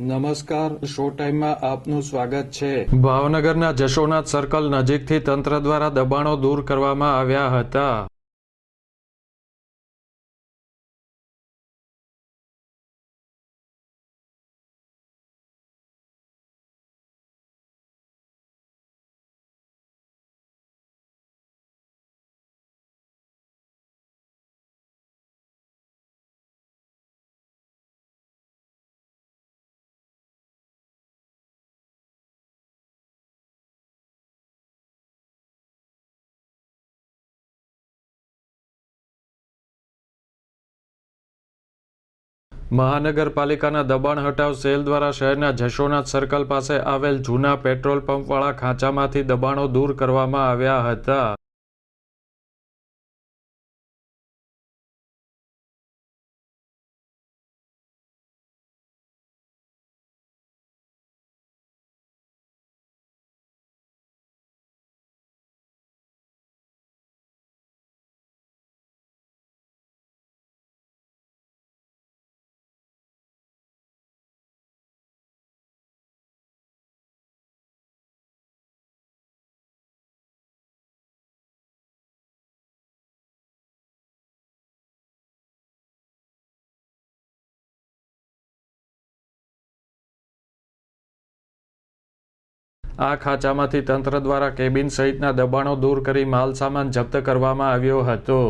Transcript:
નમસ્કાર, શો ટાઈમમાં આપનું સ્વાગત છે. ભાવનગરના જશોનાથ સર્કલ નજીકથી તંત્ર દ્વારા દબાણો દૂર કરવામાં આવ્યા હતા. મહાનગરપાલિકાના દબાણ હટાવ સેલ દ્વારા શહેરના જશોનાથ સર્કલ પાસે આવેલ જૂના પેટ્રોલ પંપવાળા ખાંચામાંથી દબાણો દૂર કરવામાં આવ્યા હતા. આ ખાંચામાંથી તંત્ર દ્વારા કેબિન સહિતના દબાણો દૂર કરી માલસામાન જપ્ત કરવામાં આવ્યો હતો.